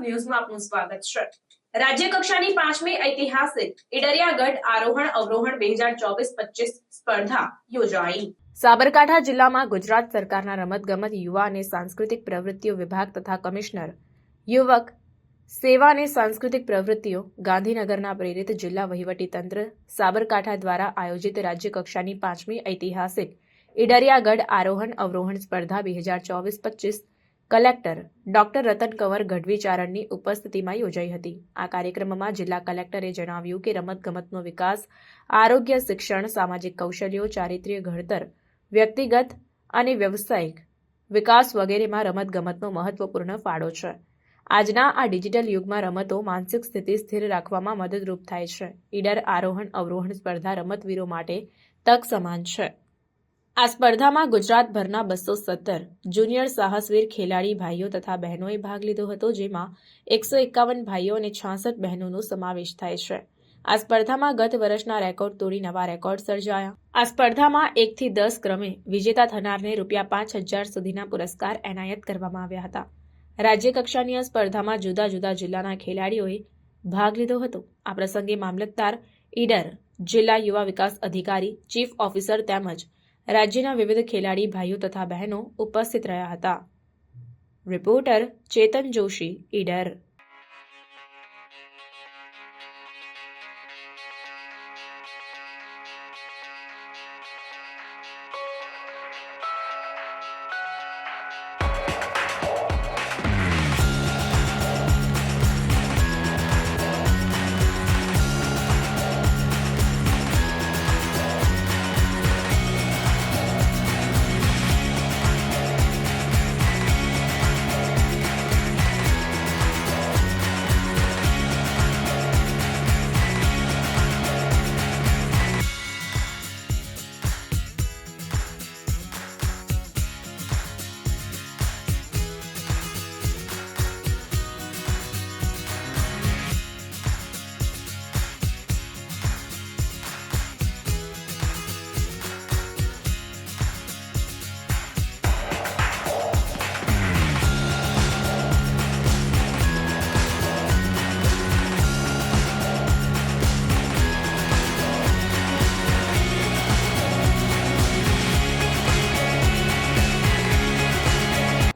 ન્યૂઝમાં આપનું સ્વાગત છે. રાજ્ય કક્ષાની પાંચમી ઐતિહાસિક ઇડરિયાગઢ આરોહણ અવરોહણ બે હજાર ચોવીસ પચીસ સ્પર્ધા યોજાઈ. સાબરકાંઠા જિલ્લામાં ગુજરાત સરકારના રમતગમત યુવા અને સાંસ્કૃતિક પ્રવૃત્તિઓ વિભાગ તથા કમિશનર યુવક સેવા અને સાંસ્કૃતિક પ્રવૃત્તિઓ ગાંધીનગરના પ્રેરિત જિલ્લા વહીવટીતંત્ર સાબરકાંઠા દ્વારા આયોજિત રાજ્ય કક્ષાની પાંચમી ઐતિહાસિક ઈડરિયાગઢ આરોહણ અવરોહણ સ્પર્ધા બે હજાર ચોવીસ પચીસ કલેક્ટર ડોક્ટર રતન કંવર ગઢવી ચારણની ઉપસ્થિતિમાં યોજાઈ હતી. આ કાર્યક્રમમાં જિલ્લા કલેક્ટરે જણાવ્યું કે રમતગમતનો વિકાસ, આરોગ્ય, શિક્ષણ, સામાજિક કૌશલ્યો, ચારિત્ર્ય, ઘડતર, વ્યક્તિગત અને વ્યવસાયિક વિકાસ વગેરેમાં રમતગમતનો મહત્વપૂર્ણ ફાળો છે. આજના આ ડિજિટલ યુગમાં રમતો માનસિક સ્થિતિ સ્થિર રાખવામાં મદદરૂપ થાય છે. ઈડર, આરોહણ, અવરોહણ સ્પર્ધા રમતવીરો માટે તક સમાન છે. આ સ્પર્ધામાં ગુજરાતભરના બસો સત્તર જુનિયર સાહસવીર ખેલાડી ભાઈઓ તથા બહેનોએ ભાગ લીધો હતો, જેમાં એકસો એકાવન ભાઈઓ અને છાસઠ બહેનોનો સમાવેશ થાય છે. આ સ્પર્ધામાં ગત વર્ષના રેકોર્ડ તોડી નવા રેકોર્ડ સર્જાયા. આ સ્પર્ધામાં એકથી દસ ક્રમે વિજેતા થનારને રૂપિયા પાંચ હજાર સુધીના પુરસ્કાર એનાયત કરવામાં આવ્યા હતા. રાજ્ય કક્ષાની આ સ્પર્ધામાં જુદા જુદા જિલ્લાના ખેલાડીઓએ ભાગ લીધો હતો. આ પ્રસંગે મામલતદાર ઈડર જિલ્લા યુવા વિકાસ અધિકારી, ચીફ ઓફિસર તેમજ રાજ્યના વિવિધ ખેલાડી ભાઈઓ તથા બહેનો ઉપસ્થિત રહ્યા હતા. રિપોર્ટર ચેતન જોશી ઈડર.